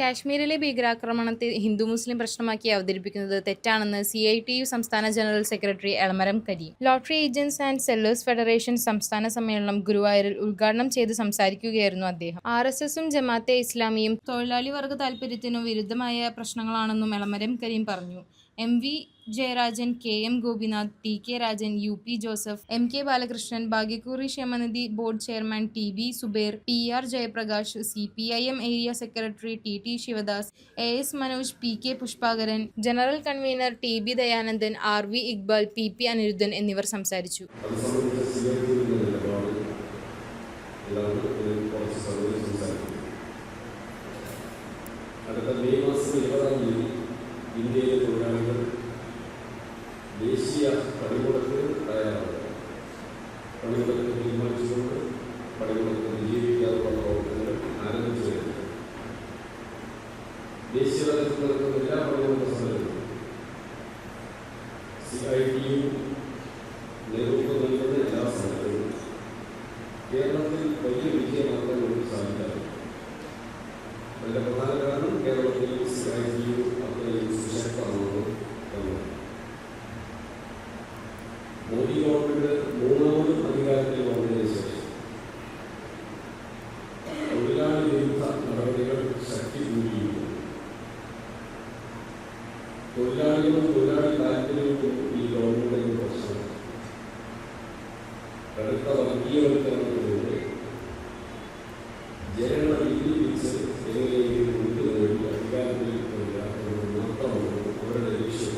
കാശ്മീരിലെ ഭീകരാക്രമണത്തെ ഹിന്ദു മുസ്ലിം പ്രശ്നമാക്കി അവതരിപ്പിക്കുന്നത് തെറ്റാണെന്ന് സി ഐ ടി യു സംസ്ഥാന general secretary Elamaram Kareem. Lottery agents and sellers federation സംസ്ഥാന സമ്മേളനം ഗുരുവായൂരിൽ ഉദ്ഘാടനം ചെയ്ത് സംസാരിക്കുകയായിരുന്നു അദ്ദേഹം. ആർ എസ് എസും ജമാഅത്തെ ഇസ്ലാമിയും തൊഴിലാളി വർഗ താൽപര്യത്തിനു വിരുദ്ധമായ പ്രശ്നങ്ങളാണെന്നും എളമരം കരീം പറഞ്ഞു. M V Jayarajan K M Gopinath T K Rajan U P Joseph M K Balakrishnan ഭാഗ്യക്കുറി ക്ഷേമനിധി board chairman T B Subair P R Jayaprakash C P I M area secretary T T Sivadas A S Manoj P K Pushpakaran general convener T B Dayanandan R V Iqbal P P Aniruddhan എന്നിവർ സംസാരിച്ചു. അടുത്ത May മാസം ഇരുപതാം തീയതി ഇന്ത്യയിലെ തൊഴിലാളികൾ ദേശീയ പണിമുടക്കിന് തയ്യാറാണ് പണിമുടക്ക് തീരുമാനിച്ചുകൊണ്ട് പണിമുടക്ക് വിജയിപ്പിക്കാനുള്ള പ്രവർത്തനങ്ങൾ ആരംഭിച്ചു വരുന്നത് ദേശീയ തലത്തിൽ നടക്കുന്ന എല്ലാ പണിമുടക്ക സമരങ്ങളും സി ഐ ടിയും നേതൃത്വം നൽകുന്ന എല്ലാ സമരങ്ങളും കേരളത്തിൽ മോദി ഗവൺമെന്റ് മൂന്നാമത് അധികാരത്തിൽ വന്നതിന് ശേഷം തൊഴിലാളി വിരുദ്ധ നടപടികൾ ശക്തി കൂടിയിരുന്നു. തൊഴിലാളികളും തൊഴിലാളി താല്പര്യവും ഈ ഗവൺമെന്റിന്റെ പ്രശ്നം. കടുത്ത വർഗീയവൽക്കരണത്തിലൂടെ ജനങ്ങൾ വിധിച്ച് എങ്ങനെയും